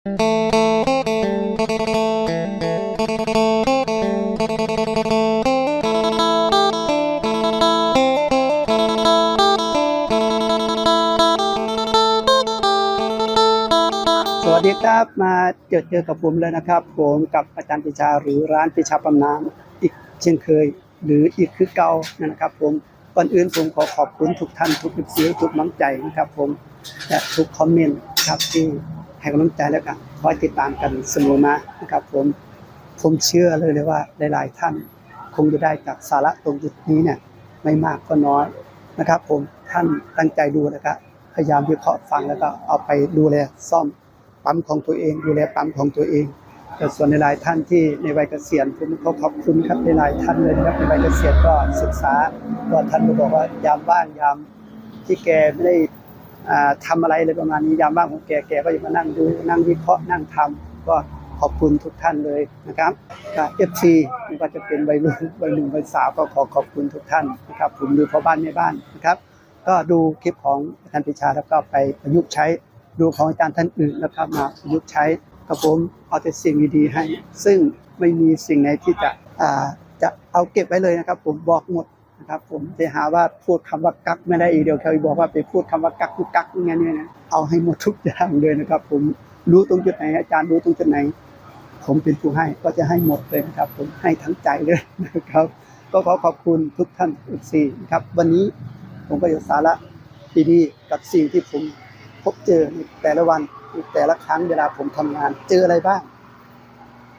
สวัสดีครับมาเจอเจอกับผมแล้วนะครับ ผมกับอาจารย์ปิชาหรือร้านปิชาปำน้ำอีกเช่นเคย หรืออีกคือเก่านะครับผมก่อนอื่นผมขอขอบคุณทุกท่านทุกเสียงทุกน้ำใจนะครับผมและทุกคอมเมนต์ครับที่ ให้กำลังใจแล้วกันคอยติดตามกันเสมอมานะครับผมผมเชื่อเลยเลยว่าหลาย ๆ ท่านคงจะได้จากสาระตรงจุดนี้เนี่ยไม่มากก็น้อยนะครับ ผมท่านตั้งใจดูนะครับพยายามวิเคราะห์ฟังแล้วก็เอาไปดูแลซ่อมปั๊มของตัวเอง ดูแลปั๊มของตัวเองแต่ส่วนในหลายท่านที่ในวัยเกษียณผมก็ขอบคุณครับในหลายท่านเลยนะครับในวัยเกษียณก็ศึกษาก็ท่านก็บอกว่ายามว่างยามที่แกไม่ได้ อ่าทำอะไรเลยประมาณนี้ยามว่างของแกแกก็จะมานั่งดูนั่งวิเคราะห์นั่งทำก็ขอบคุณทุกท่านเลยนะครับก็เอฟซีไม่ว่าจะเป็นวัยรุ่นวัยหนุ่มวัยสาวก็ขอขอบคุณทุกท่านนะครับผมดูพ่อบ้านแม่บ้านนะครับ ก็ดูคลิปของอาจารย์ปิชาแล้วก็ไปประยุกต์ใช้ดูของอาจารย์ท่านอื่นแล้วก็มาประยุกต์ใช้กับผมเอาแต่สิ่งดีๆให้ ซึ่งไม่มีสิ่งไหนที่จะจะเอาเก็บไว้เลยนะครับ ผมบอกหมด ครับ ผมจะหาว่าพูดคำว่ากักไม่ได้อีกเดียวเขาบอกว่าไปพูดคำว่ากักคือกักอย่างเงี้ยเนี่ยนะเอาให้หมดทุกอย่างเลยนะครับ ผมรู้ตรงจุดไหนอาจารย์รู้ตรงจุดไหน ผมเป็นผู้ให้ก็จะให้หมดเลยนะครับ ผมให้ทั้งใจเลยนะครับ ก็ขอขอบคุณทุกท่านทุกสี่ครับ วันนี้ผมก็จะสาระดีๆกับสิ่งที่ผมพบเจอในแต่ละวันแต่ละครั้งเวลาผมทำงาน เจออะไรบ้าง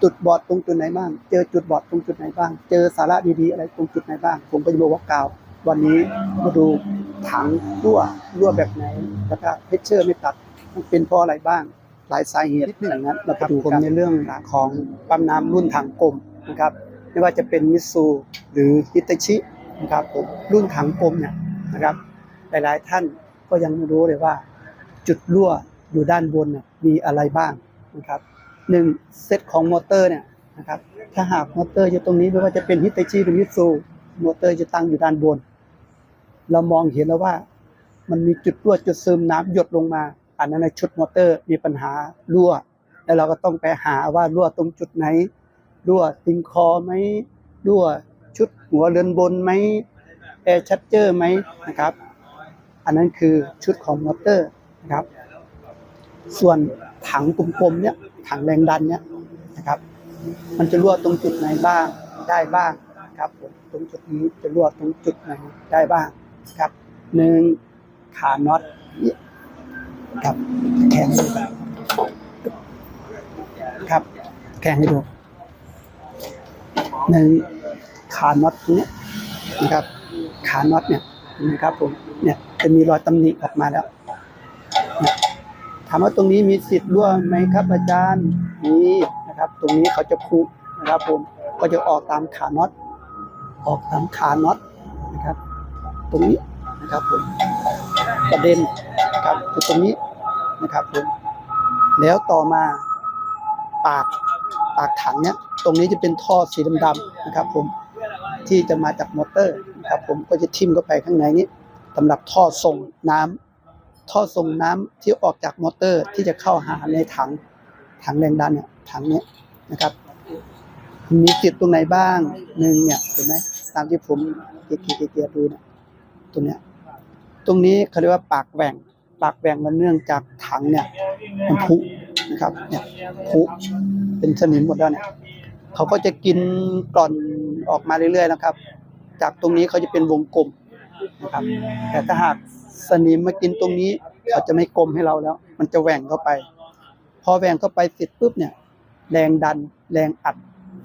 จุดบอดตรงจุดไหนบ้าง เจอจุดบอดตรงจุดไหนบ้าง เจอสาระดีๆอะไรตรงจุดไหนบ้าง ผมก็จะบอกว่ากล่าว วันนี้มาดูถังรั่วรั่วแบบไหนแล้วก็เพชเชอร์ไม่ตัดมันเป็นเพราะอะไรบ้าง หลายสาเหตุหนึ่งนั้นเราไปดูกันในเรื่องของปั๊มน้ำรุ่นถังกลมนะครับ ไม่ว่าจะเป็นมิตซูหรือฮิตาชินะครับผมรุ่นถังกลมเนี่ยนะครับ หลายๆท่านก็ยังไม่รู้เลยว่า จุดรั่วอยู่ด้านบนเนี่ยมีอะไรบ้างนะครับ หนึ่งเซตของมอเตอร์เนี่ยนะครับถ้าหากมอเตอร์อยู่ตรงนี้ไม่ว่าจะเป็นฮิตาชิหรือมิตซูมอเตอร์จะตั้งอยู่ด้านบน เรามองเห็นแล้วว่า มันมีจุดรั่วจุดซึมน้ำหยดลงมา อันนั้นในชุดมอเตอร์มีปัญหารั่ว แล้วเราก็ต้องไปหาว่ารั่วตรงจุดไหน รั่วติงคอไหมรั่วชุดหัวเรือนบนไหมแอร์ชัดเจอร์ไหมนะครับ อันนั้นคือชุดของมอเตอร์นะครับ ส่วนถังกลมๆเนี่ย ถังแรงดันเนี่ยนะครับ มันจะรั่วตรงจุดไหนบ้างได้บ้างครับผมตรงจุดนี้จะรั่วตรงจุดไหนได้บ้างครับหนึ่งขาน็อตครับแข็งครับแข็งให้ดูหนึ่งขาน็อตเนี้ยนะครับขาน็อตเนี่ยนะครับผมเนี่ยจะมีรอยตำหนิออกมาแล้ว ถามว่าตรงนี้มีสิทธิ์รั่วไหมครับอาจารย์มีนะครับ ตรงนี้เขาจะพุนะครับผมก็จะออกตามขาน็อตออกตามขาน็อตนะครับ ตรงนี้นะครับผมประเด็นนะครับคือตรงนี้นะครับผมแล้วต่อมาปากปากถังเนี้ยตรงนี้จะเป็นท่อสีดำๆนะครับ ผมที่จะมาจากมอเตอร์นะครับ ผมก็จะทิ่มเข้าไปข้างในนี้สำหรับท่อส่งน้ำ ท่อส่งน้ำที่ออกจากมอเตอร์ที่จะเข้าหาในถังถังแรงดันเนี่ยถังเนี้ยนะครับ มีจุดตรงไหนบ้างหนึ่งเนี่ยเห็นไหมตามที่ผมเกียเกียดูเนี่ยตรงเนี้ยตรงนี้เขาเรียกว่าปากแหว่งปากแหว่งมันเนื่องจากถังเนี่ยมันพุนะครับเนี่ยพุเป็นสนิมหมดแล้วเนี่ยเขาก็จะกินกร่อนออกมาเรื่อยๆนะครับ จากตรงนี้เขาจะเป็นวงกลมนะครับแต่ถ้าหาก สนิมมากินตรงนี้เขาจะไม่กลมให้เราแล้ว มันจะแหว่งเข้าไป พอแหว่งเข้าไปเสร็จปุ๊บเนี่ย แรงดันแรงอัด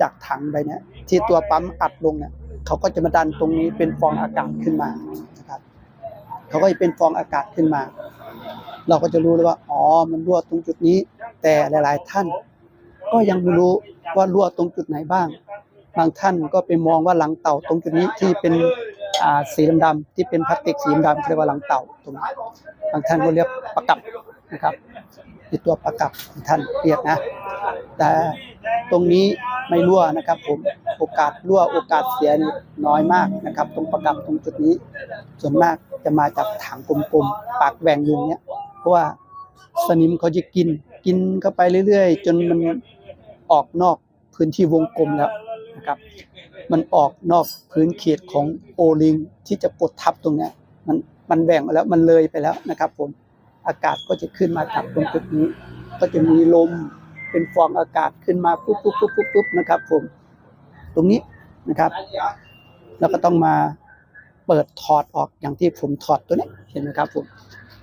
จากถังไปเนี่ย ที่ตัวปั๊มอัดลงเนี่ยเขาก็จะมาดันตรงนี้เป็นฟองอากาศขึ้นมานะครับเขาก็จะเป็นฟองอากาศขึ้นมา เราก็จะรู้เลยว่าอ๋อมันรั่วตรงจุดนี้ แต่หลาย ๆ ท่าน ก็ยังไม่รู้ว่ารั่วตรงจุดไหนบ้างบางท่านก็ไปมองว่าหลังเต่าตรงจุดนี้ที่เป็น สีดำๆที่เป็นพลาสติกสีดำเรียกว่าหลังเต่าตรงนี้บางท่านก็เรียกประกับนะครับที่ตัวประกับท่านเรียกนะ แต่ตรงนี้ไม่รั่วนะครับผมโอกาสรั่วโอกาสเสียนี่น้อยมากนะครับ ตรงประกับตรงจุดนี้ ส่วนมากจะมาจากถังกลมๆปากแหว่งอยู่เนี้ยเพราะว่าสนิมเขาจะกินกินเข้าไปเรื่อยๆ จนมันออกนอกพื้นที่วงกลมแล้วนะครับ มันออกนอกพื้นเขตของโอลิงที่จะกดทับตรงนี้มันมันแบ่งมาแล้วมันเลยไปแล้วนะครับผมอากาศก็จะขึ้นมาจากตรงจุดนี้ ก็จะมีลมเป็นฟองอากาศขึ้นมาปุ๊บปุ๊บปุ๊บปุ๊บปุ๊บนะครับผมตรงนี้นะครับ แล้วก็ต้องมาเปิดถอดออกอย่างที่ผมถอดตัวนี้เห็นไหมครับผม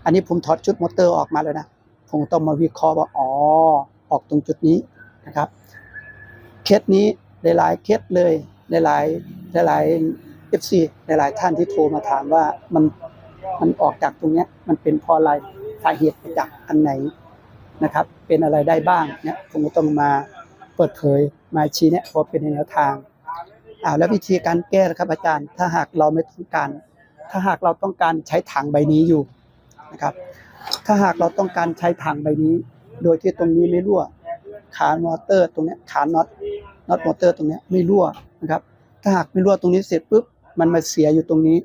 อันนี้ผมถอดชุดมอเตอร์ออกมาแล้วนะผมต้องมาวิเคราะห์ว่าอ๋อออกตรงจุดนี้นะครับเคสนี้หลายๆเคสเลย หลายๆหลายๆเอฟซีหลายๆท่านที่โทรมาถามว่ามันมันออกจากตรงเนี้ยมันเป็นเพราะอะไรสาเหตุมาจากอันไหนนะครับ เป็นอะไรได้บ้างเนี่ยผมก็ต้องมาเปิดเผยมาชี้แนะพอเป็นแนวทางอ่าแล้ววิธีการแก้นะครับอาจารย์ ถ้าหากเราไม่ต้องการ ถ้าหากเราต้องการใช้ถังใบนี้อยู่นะครับ ถ้าหากเราต้องการใช้ถังใบนี้ โดยที่ตรงนี้ไม่รั่วขามอเตอร์ตรงนี้ขาน็อต น็อตมอเตอร์ตรงนี้ไม่รั่วนะครับ ถ้าหากไม่รั่วตรงนี้เสร็จปุ๊บมันมาเสียอยู่ตรงนี้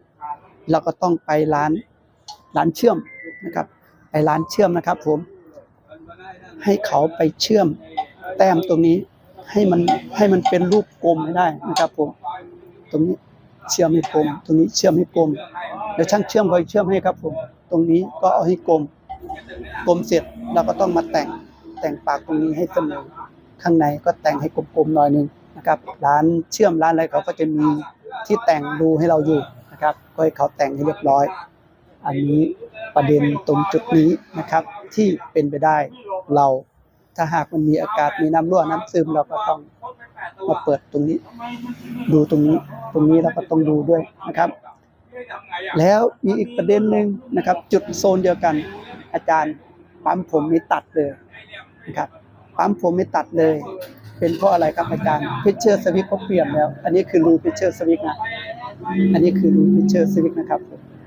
เราก็ต้องไปร้านร้านเชื่อมนะครับ ไปร้านเชื่อมนะครับ ผม ให้เขาไปเชื่อมแต้มตรงนี้ให้มันให้มันเป็นรูปกลมให้ได้นะครับผมตรงนี้เชื่อมให้กลมตรงนี้เชื่อมให้กลมเดี๋ยวช่างเชื่อมคอยเชื่อมให้ครับผมตรงนี้ก็เอาให้กลมกลมเสร็จเราก็ต้องมาแต่งแต่งปากตรงนี้ให้เสมอ ข้างในก็แต่งให้กลมๆหน่อยหนึงนะครับร้านเชื่อมร้านอะไรเขาก็จะมีที่แต่งรูให้เราอยู่นะครับก็ให้เขาแต่งให้เรียบร้อย อันนี้ประเด็นตรงจุดนี้นะครับ ที่เป็นไปได้เราถ้าหากมันมีอากาศมีน้ำรั่วน้ำซึมเราก็ต้องมาเปิดตรงนี้ ดูตรงนี้ตรงนี้เราก็ต้องดูด้วยนะครับ แล้วมีอีกประเด็นหนึ่งนะครับ จุดโซนเดียวกัน อาจารย์ปั๊มผมม่ตัดเลยนะครับ ปั๊มผมไม่ตัดเลย เป็นเพราะอะไรครับอาจารย์พิเชอร์สวิตเขาเปลี่ยนแล้ว อันนี้คือรูพิเชอร์สวิตนะอันนี้คือรูพิเชอร์สวิตนะครับ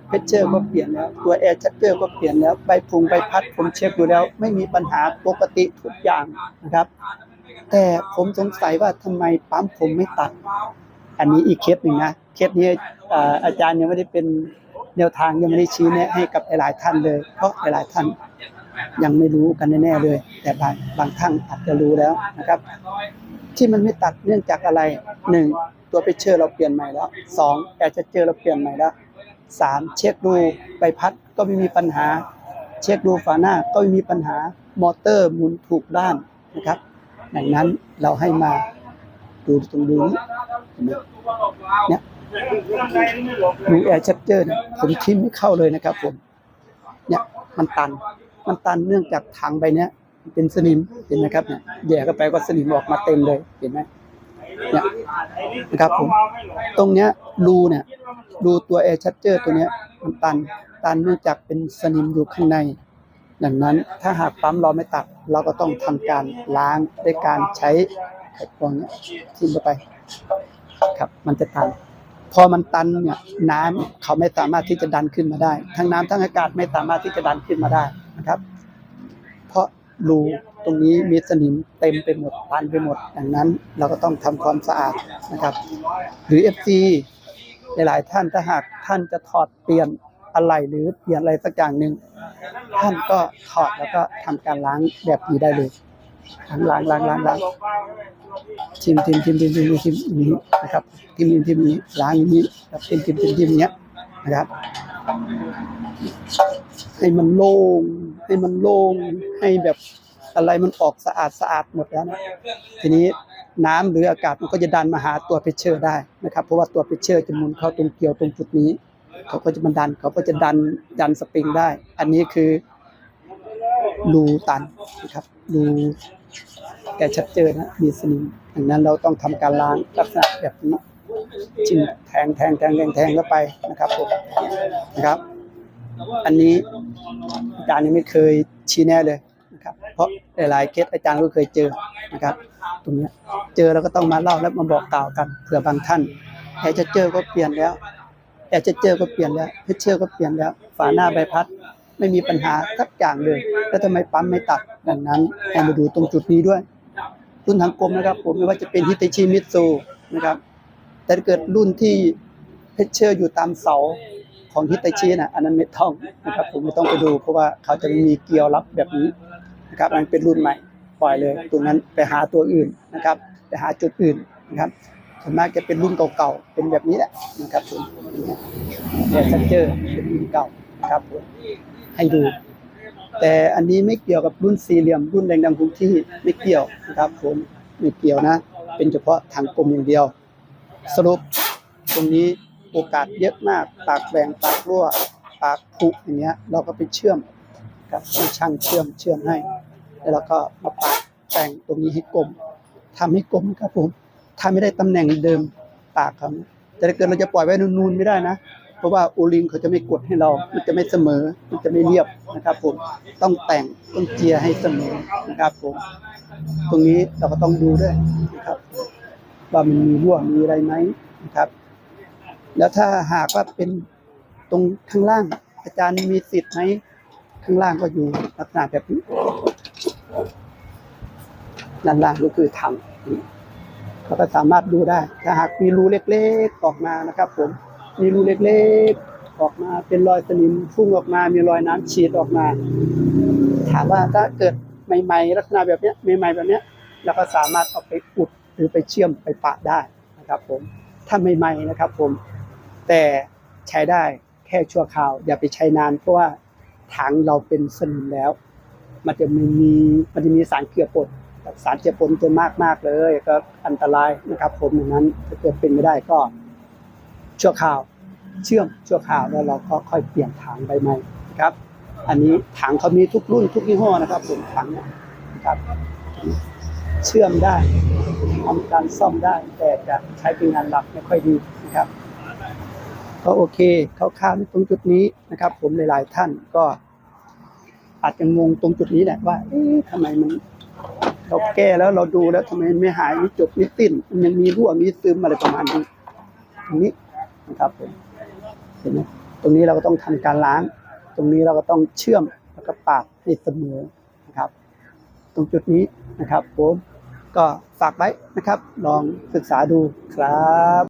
พิเชอร์ก็เปลี่ยนแล้ว ตัวแอร์ชัตเตอร์ก็เปลี่ยนแล้วใบพุงใบพัดผมเช็คดูแล้ว ไม่มีปัญหาปกติทุกอย่างนะครับ แต่ผมสงสัยว่าทำไมปั๊มผมไม่ตัด อันนี้อีกเคสหนึ่งนะเคสนี้เอ่ออาจารย์ยังไม่ได้เป็นแนวทางยังไม่ได้ชี้แนะให้กับหลายๆท่านเลย เพราะหลายๆท่าน ยังไม่รู้กันแน่ๆเลย แต่บางบางท่านอาจจะรู้แล้วนะครับ ที่มันไม่ตัดเนื่องจากอะไรหนึ่งตัวไปเชอร์เราเปลี่ยนใหม่แล้วสองแอร์จะเจอเราเปลี่ยนใหม่แล้วสามเช็คดูใบพัดก็ไม่มีปัญหา เช็คดูฝาหน้าก็ไม่มีปัญหามอเตอร์หมุนถูกด้านนะครับดังนั้นเราให้มาดูตรงดูนี้เนี่ยดูแอร์ชัดเจอร์เนี่ยผมทิ้มไม่เข้าเลยนะครับผม เนี่ยมันตัน มันตันเนื่องจากถังใบเนี้ยเป็นสนิมเห็นไหมครับเนี่ยแย่เข้าไปก็สนิมออกมาเต็มเลยเห็นไหมเนี่ยนะครับผมตรงเนี้ยรูเนี่ยรูตัวแอร์ชัดเจอร์ตัวเนี้ยมันตันตันเนื่องจากเป็นสนิมอยู่ข้างในดังนั้นถ้าหากปั๊มเราไม่ตัด เราก็ต้องทำการล้างด้วยการใช้ไขควงเนี้ยทิ้งเข้าไปครับ มันจะตัน พอมันตันเนี่ยน้ำเขาไม่สามารถที่จะดันขึ้นมาได้ ทั้งน้ำทั้งอากาศไม่สามารถที่จะดันขึ้นมาได้ นะครับ เพราะรูตรงนี้มีสนิมเต็มไปหมดตันไปหมดดังนั้นเราก็ต้องทำความสะอาดนะครับ หรือ FC หลายๆท่านถ้าหากท่านจะถอดเปลี่ยนอะไรหรือเปลี่ยนอะไรสักอย่างหนึ่งท่านก็ถอดแล้วก็ทำการล้างแบบนี้ได้เลยล้างล้างล้างล้างล้างทิมทิมทิมทิมทิมทิมนี้นะครับทิมทิมทิมนี้ล้างนี้ครับทิมทิมทิมทิมเงี้ยนะครับ ให้มันโล่งให้มันโล่งให้แบบอะไรมันออกสะอาดสะอาดหมดแล้วนะทีนี้น้ำหรืออากาศมันก็จะดันมาหาตัวเพชเชอร์ได้นะครับ เพราะว่าตัวเพชเชอร์จะหมุนเข้าตรงเกลียวตรงจุดนี้ เขาก็จะมาดันเขาก็จะดันดันสปริงได้ อันนี้คือรูตันนะครับรูแกชัดเจนนะมีสนิมดังนั้นเราต้องทำการล้างลักษณะแบบนี้ จิ้มแทงแทงแทงแทงแทงเข้าไปนะครับผมนะครับ อันนี้อาจารย์ยังไม่เคยชี้แน่เลยนะครับ เพราะหลายๆเคสอาจารย์ก็เคยเจอนะครับ ตรงนี้เจอแล้วก็ต้องมาเล่าแล้วมาบอกกล่าวกันเผื่อบางท่านแอร์จะเจอก็เปลี่ยนแล้วแอร์เจเจอก็เปลี่ยนแล้วเพชเชอร์ก็เปลี่ยนแล้ว ฝาหน้าใบพัดไม่มีปัญหาสักอย่างเลย แล้วทำไมปั๊มไม่ตัดดังนั้นให้มาดูตรงจุดนี้ด้วยรุ่นทางกรมนะครับ ผมไม่ว่าจะเป็นฮิตาชิมิตซูนะครับ แต่เกิดรุ่นที่เพชเชอร์อยู่ตามเสาของฮิตาชินะอันนั้นไม่ต้องนะครับผมไม่ต้องไปดูเพราะว่าเขาจะมีเกลียวรับแบบนี้นะครับอันเป็นรุ่นใหม่ปล่อยเลยตรงนั้นไปหาตัวอื่นนะครับ ไปหาจุดอื่นนะครับส่วนมากจะเป็นรุ่นเก่าๆเป็นแบบนี้แหละนะครับผมเนี่ยซันเจอร์เป็นรุ่นเก่านะครับผมให้ดู แต่อันนี้ไม่เกี่ยวกับรุ่นสี่เหลี่ยมรุ่นแรงดันคงที่ไม่เกี่ยวนะครับผมไม่เกี่ยวนะ เป็นเฉพาะทางกลมอย่างเดียว สรุปตรงนี้โอกาสเยอะมาก ปากแหว่งปากรั่ว ปากผุอย่างเงี้ย เราก็ไปเชื่อมกับช่างเชื่อมเชื่อมให้ แล้วเราก็มาปาดแต่งตรงนี้ให้กลมทำให้กลมครับผมถ้าไม่ได้ตำแหน่งเดิมปากเขาแต่ถ้าเกิดเราจะปล่อยไว้นูนๆไม่ได้นะ เพราะว่าโอลิงเขาจะไม่กดให้เรา มันจะไม่เสมอ มันจะไม่เรียบนะครับผม ต้องแต่งต้องเจียให้เสมอนะครับผม ตรงนี้เราก็ต้องดูด้วยนะครับ ว่ามันมีรั่วมีอะไรไหมนะครับ แล้วถ้าหากว่าเป็นตรงข้างล่าง อาจารย์มีสิทธิ์ไหมข้างล่างก็อยู่ลักษณะแบบนี้ด้านล่างก็คือทำเขาก็สามารถดูได้ ถ้าหากมีรูเล็กๆออกมานะครับ ผมมีรูเล็กๆออกมาเป็นรอยสนิมพุ่งออกมา มีรอยน้ำฉีดออกมา ถามว่าถ้าเกิดใหม่ ๆ ลักษณะแบบเนี้ยใหม่ๆแบบเนี้ยเราก็สามารถเอาไปอุด รือไปเชื่อมไปปะได้นะครับผมถ้าใหม่ๆนะครับผมแต่ใช้ได้แค่ชั่วคราว อย่าไปใช้นานเพราะว่าถังเราเป็นสนิมแล้ว มันจะมีมีมันจะมีสารเกลือปนสารเกลือปนจะมากมากเลย ก็อันตรายนะครับผมอย่างนั้นถ้าเกิดเป็นไม่ได้ก็ ชั่วคราว เชื่อมชั่วคราวแล้วเราก็ค่อยเปลี่ยนถังไปใหม่นะครับ อันนี้ถังเขามีทุกรุ่นทุกยี่ห้อนะครับผมถังเนี่ยนะครับ เชื่อมได้ทำการซ่อมได้ แต่จะใช้เป็นงานหลักไม่ค่อยดีนะครับ ก็โอเคเขาข้ามตรงจุดนี้นะครับ ผมหลายๆท่านก็ อาจจะงงตรงจุดนี้แหละว่าเอ๊ะทำไมมันเราแก้แล้วเราดูแล้วทำไมไม่หายไม่จบไม่สิ้นมันยังมีรั่วมีซึมอะไรประมาณนี้ตรงนี้นะครับผมเห็นไหมตรงนี้เราก็ต้องทำการล้าง ตรงนี้เราก็ต้องเชื่อมแล้วก็ปาดให้เสมอนะครับ ตรงจุดนี้นะครับผม ก็ฝากไว้นะครับ ลองศึกษาดูครับ